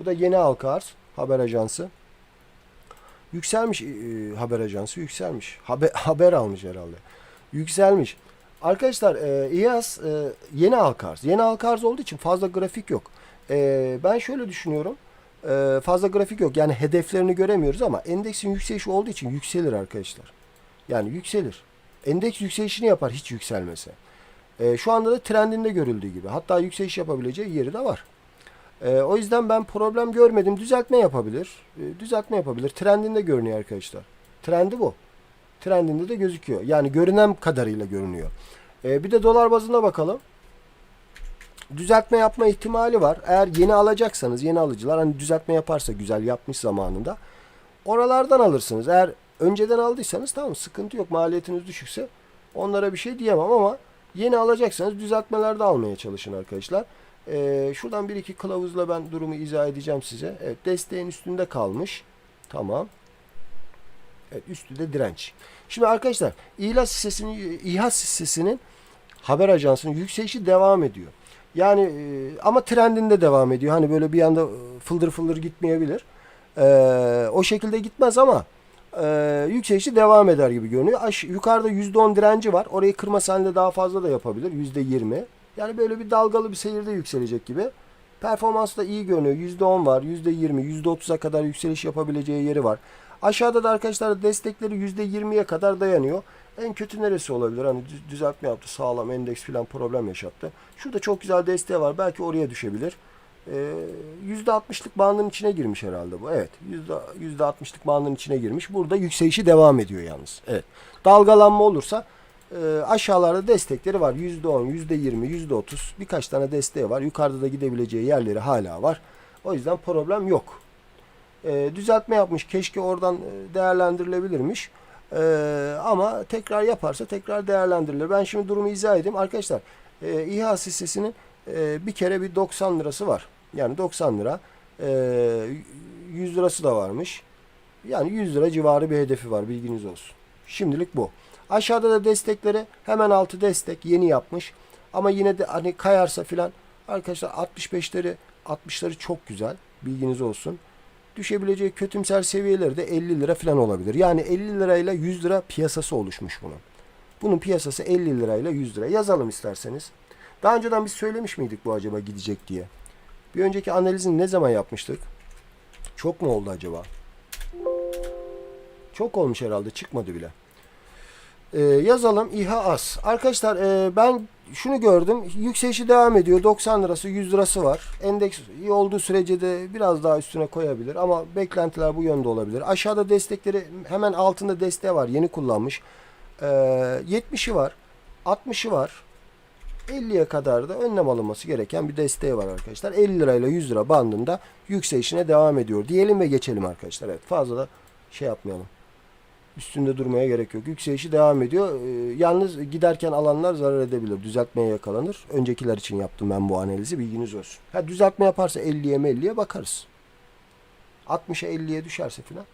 Bu da yeni halka arz haber ajansı. Yükselmiş e, haber ajansı yükselmiş. Haber, haber almış herhalde. Yükselmiş. Arkadaşlar e, İHAS e, yeni halka arz. Yeni halka arz olduğu için fazla grafik yok. E, ben şöyle düşünüyorum. E, fazla grafik yok. Yani hedeflerini göremiyoruz ama endeksin yükselişi olduğu için yükselir arkadaşlar. Yani yükselir. Endeks yükselişini yapar hiç yükselmese. E, şu anda da trendinde görüldüğü gibi. Hatta yükseliş yapabileceği yeri de var. E, o yüzden ben problem görmedim. Düzeltme yapabilir. E, düzeltme yapabilir. Trendinde görünüyor arkadaşlar. Trendi bu. Trendinde de gözüküyor. Yani görünen kadarıyla görünüyor. E, bir de dolar bazına bakalım. Düzeltme yapma ihtimali var. Eğer yeni alacaksanız yeni alıcılar hani düzeltme yaparsa güzel yapmış zamanında. Oralardan alırsınız. Eğer önceden aldıysanız tamam sıkıntı yok. Maliyetiniz düşükse onlara bir şey diyemem ama yeni alacaksanız düzeltmelerde almaya çalışın arkadaşlar. Ee, şuradan bir iki kılavuzla ben durumu izah edeceğim size. Evet desteğin üstünde kalmış. Tamam. Evet üstü de direnç. Şimdi arkadaşlar İHAS hissesinin, İHAS hissesinin haber ajansının yükselişi devam ediyor. Yani e, ama trendinde devam ediyor. Hani böyle bir anda e, fıldır fıldır gitmeyebilir. Ee, o şekilde gitmez ama e, yükselişi devam eder gibi görünüyor. Aş, yukarıda %10 direnci var. Orayı kırmasa halinde daha fazla da yapabilir. %20. Yani böyle bir dalgalı bir seyirde yükselecek gibi. Performans da iyi görünüyor. %10 var, %20, %30'a kadar yükseliş yapabileceği yeri var. Aşağıda da arkadaşlar destekleri %20'ye kadar dayanıyor. En kötü neresi olabilir? Hani düz- düzeltme yaptı, sağlam endeks falan problem yaşattı. Şurada çok güzel desteği var. Belki oraya düşebilir. Ee, %60'lık bandın içine girmiş herhalde bu. Evet. %, %60'lık bandın içine girmiş. Burada yükselişi devam ediyor yalnız. Evet. Dalgalanma olursa e, aşağılarda destekleri var. %10, %20, %30 birkaç tane desteği var. Yukarıda da gidebileceği yerleri hala var. O yüzden problem yok. E, düzeltme yapmış. Keşke oradan e, değerlendirilebilirmiş. E, ama tekrar yaparsa tekrar değerlendirilir. Ben şimdi durumu izah edeyim. Arkadaşlar e, İHA hissesinin e, bir kere bir 90 lirası var. Yani 90 lira. E, 100 lirası da varmış. Yani 100 lira civarı bir hedefi var. Bilginiz olsun. Şimdilik bu. Aşağıda da destekleri hemen altı destek yeni yapmış. Ama yine de hani kayarsa filan arkadaşlar 65'leri 60'ları çok güzel. Bilginiz olsun. Düşebileceği kötümser seviyeleri de 50 lira falan olabilir. Yani 50 lirayla 100 lira piyasası oluşmuş bunun. Bunun piyasası 50 lirayla 100 lira. Yazalım isterseniz. Daha önceden biz söylemiş miydik bu acaba gidecek diye? Bir önceki analizini ne zaman yapmıştık? Çok mu oldu acaba? Çok olmuş herhalde çıkmadı bile. Ee, yazalım İHA az. Arkadaşlar e, ben şunu gördüm. Yükselişi devam ediyor. 90 lirası 100 lirası var. Endeks olduğu sürece de biraz daha üstüne koyabilir. Ama beklentiler bu yönde olabilir. Aşağıda destekleri hemen altında desteği var. Yeni kullanmış. Ee, 70'i var. 60'ı var. 50'ye kadar da önlem alınması gereken bir desteği var arkadaşlar. 50 lirayla 100 lira bandında yükselişine devam ediyor. Diyelim ve geçelim arkadaşlar. Evet fazla da şey yapmayalım. Üstünde durmaya gerek yok. Yükselişi devam ediyor. Ee, yalnız giderken alanlar zarar edebilir. Düzeltmeye yakalanır. Öncekiler için yaptım ben bu analizi. Bilginiz olsun. Ha, düzeltme yaparsa 50'ye 50'ye bakarız. 60'a 50'ye düşerse filan